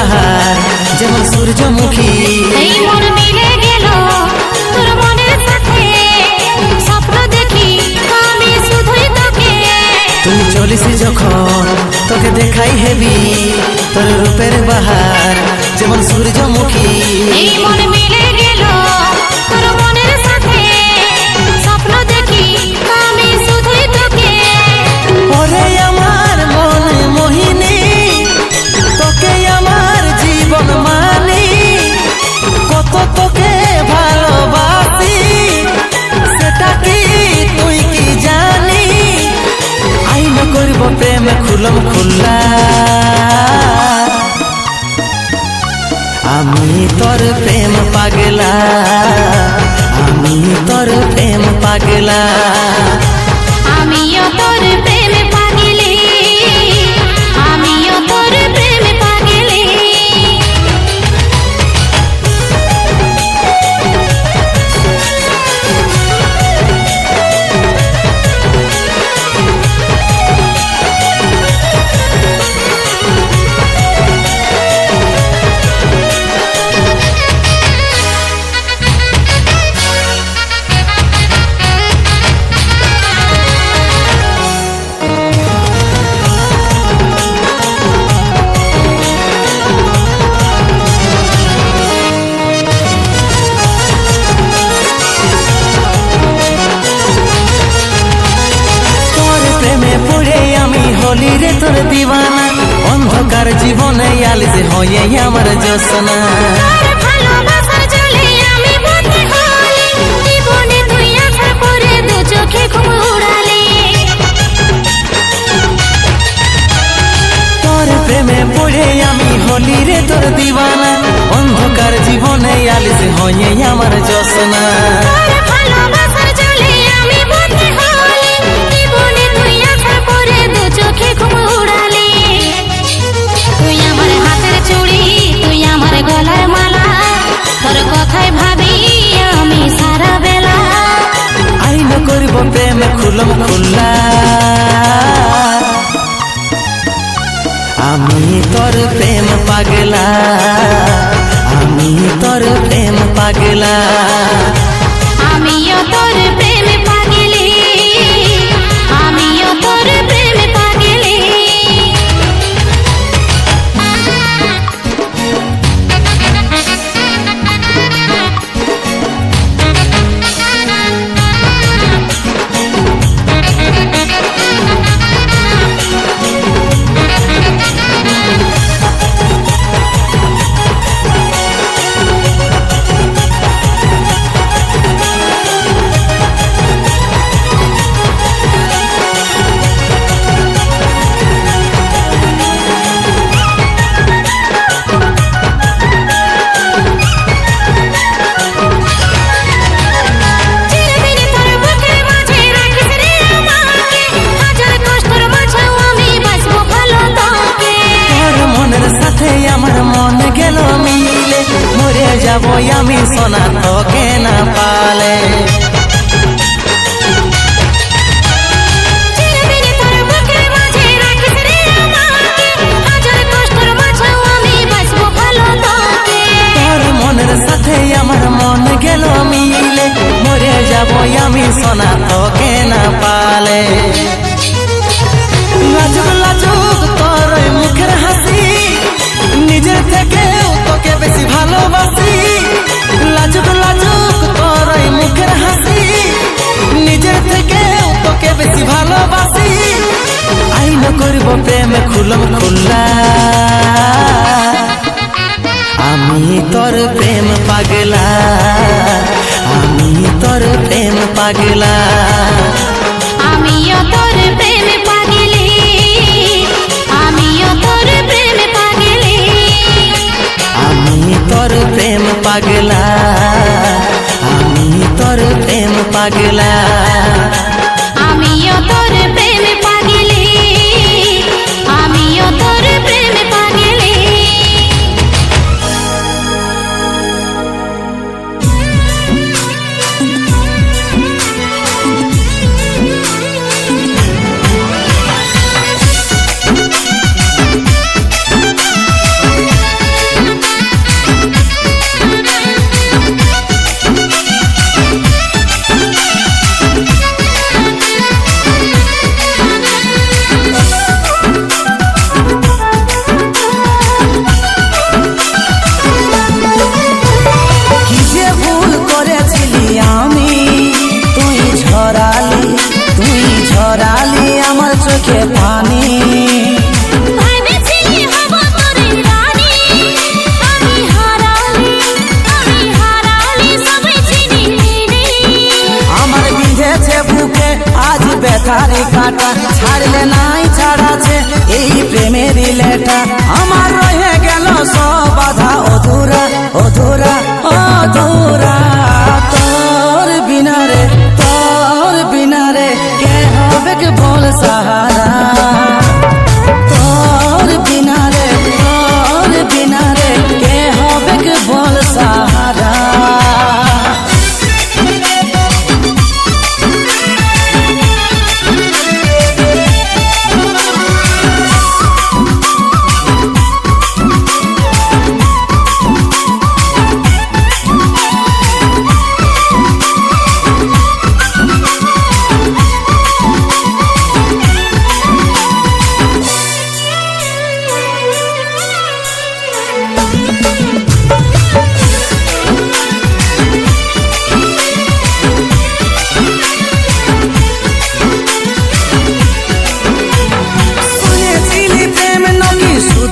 বাহার যেমন সূর্যমুখী। এই মন মিলে গেল তোর মনের সাথে। স্বপ্ন দেখি আমি শুধুই তোকে। তুমি চলিসি যখন তোকে দেখাই হেবি তোর রূপের বাহার যেমন সূর্যমুখী। এই মন মিলে গেল मैं खुलम खुल्ला আমি তোর প্রেম পাগলা। আমি তোর প্রেম পাগলা। யோசனை হলো খোলা আমি তোর প্রেম পাগলা আমি তোর প্রেম পাগলা।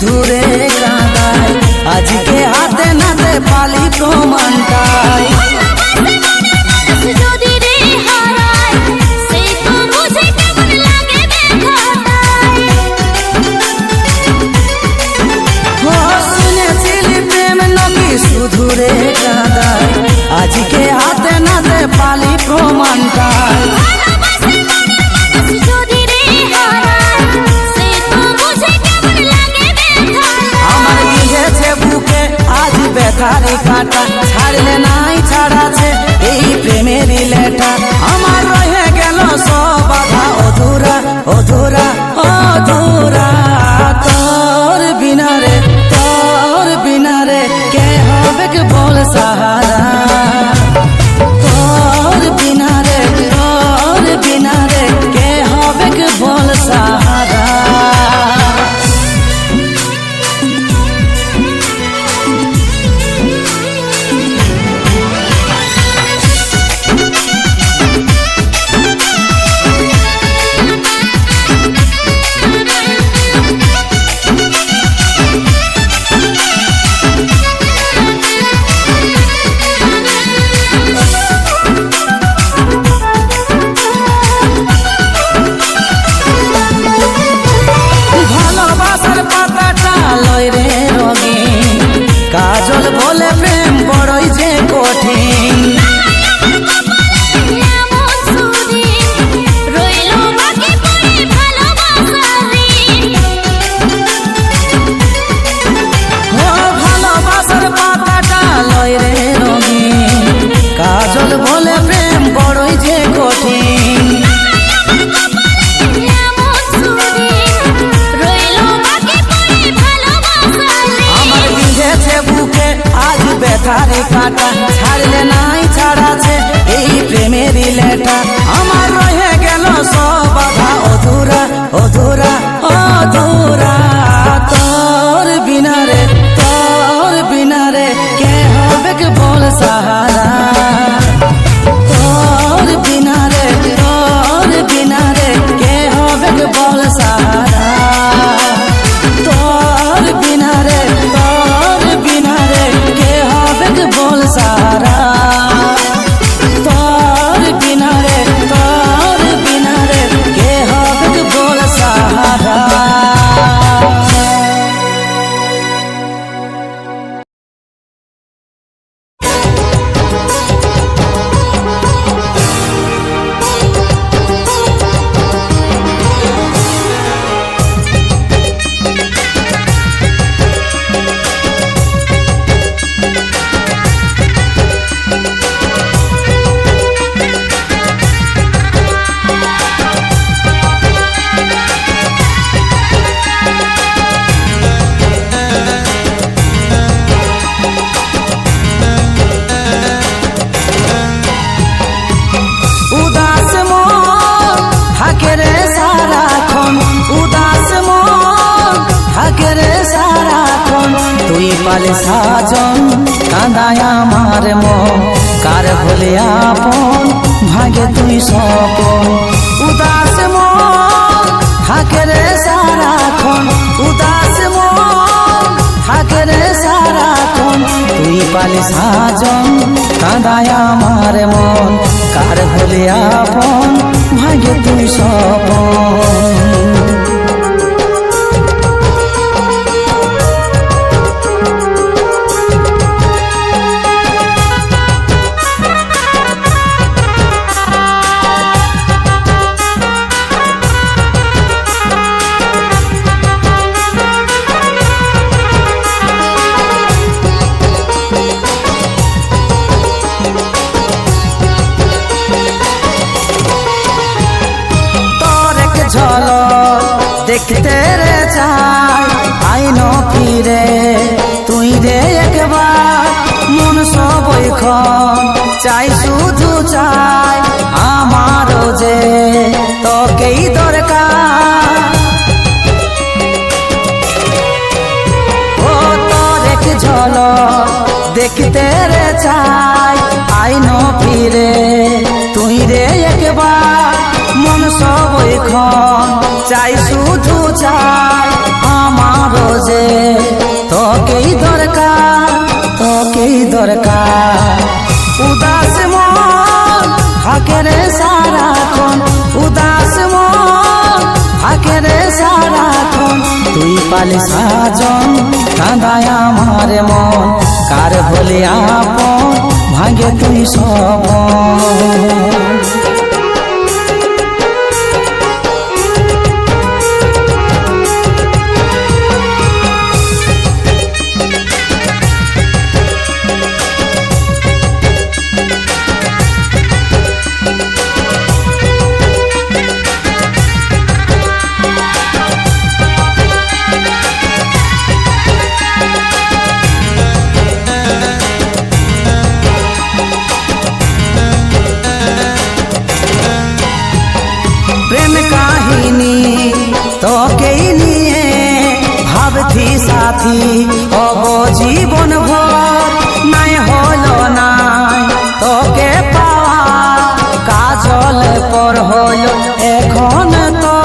tú তুই পালি সাজন কাঁদায় আমার মন। কার হলে আপন ভাগ্য তুই সপন খন চাই, শুধু চাই আমারও যে তোকেই দরকার। ও তোর এক ঝলক দেখতে রে চাই, আইন ফিরে, তুই রে একবার। মন সবই খন চাই, শুধু চাই আমারও যে তোকেই দরকার। তোকেই দরকার? উদাস মন থাকে রে সারাক্ষণ, উদাস মন থাকে রে সারাক্ষণ। তুই পালে সাজন, কাঁদায় আমার মন, কার ভোলে আপন ভাগে তুই সব সাথী হব জীবন ভর নাই হলো নাই। তোকে পাওয়া কাজল পর হলো এখন তো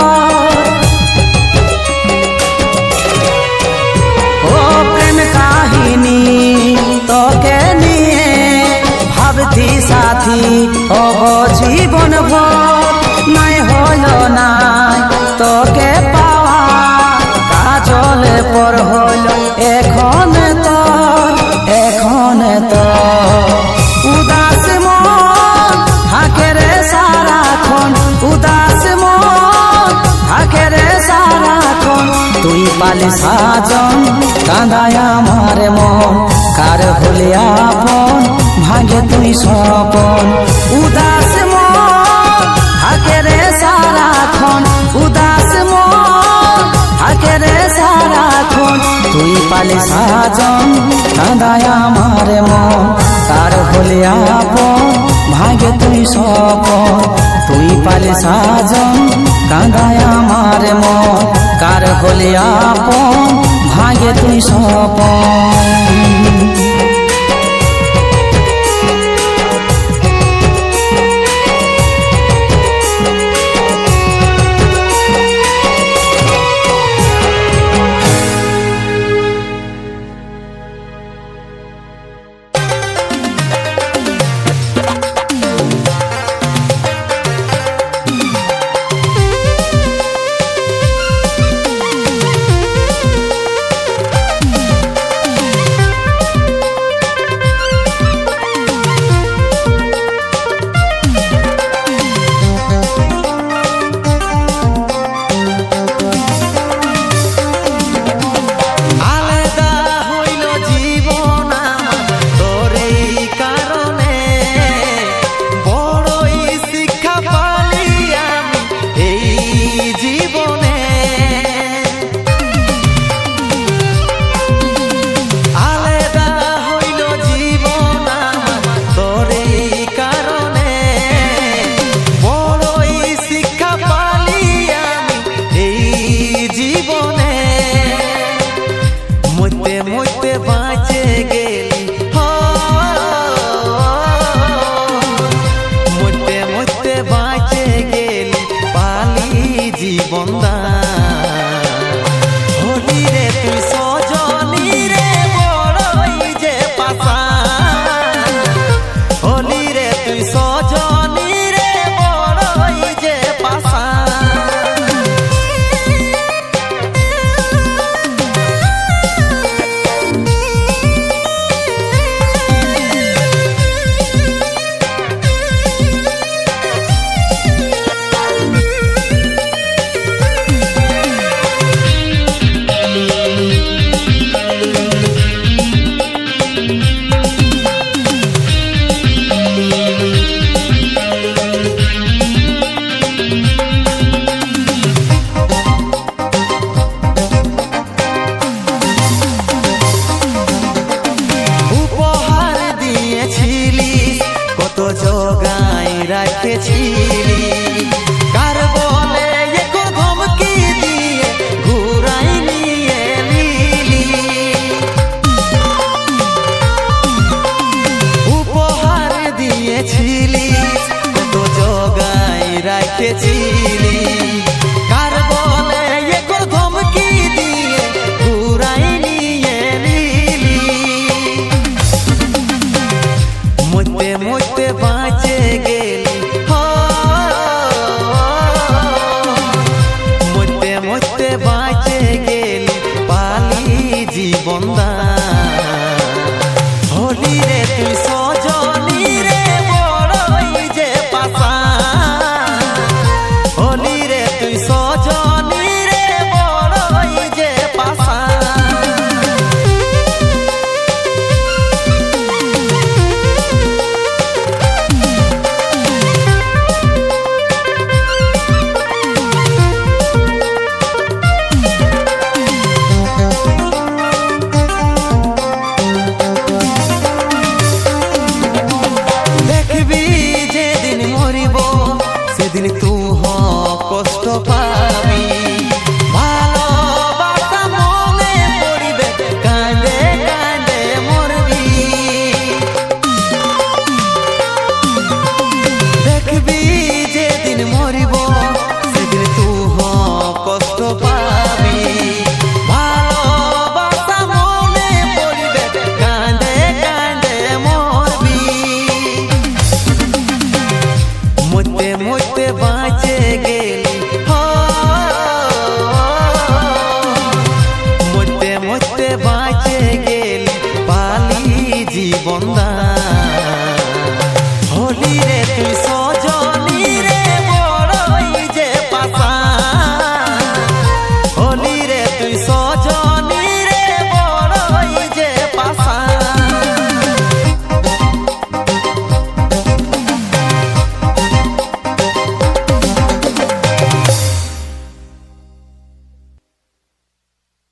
ও প্রেম কাহিনী তোকে নিয়ে ভাবছি সাথী হব জীবন ভর নাই হলো নাই। তোকে পালি সাজন, কাঁদায় আমার মন। কার ভুলে আপন ভাগে তুই সপন উদাস মন থাকে রে সারাক্ষণ। উদাস মন থাকে রে মন তুই পালে সাজন, কাঁদায় আমার মন। তার হলে আপন, ভাগে তুই সপ তুই পালে সাজন, কাঁদায় আমার মন। কার হলে আপন, ভাগে তুই সপ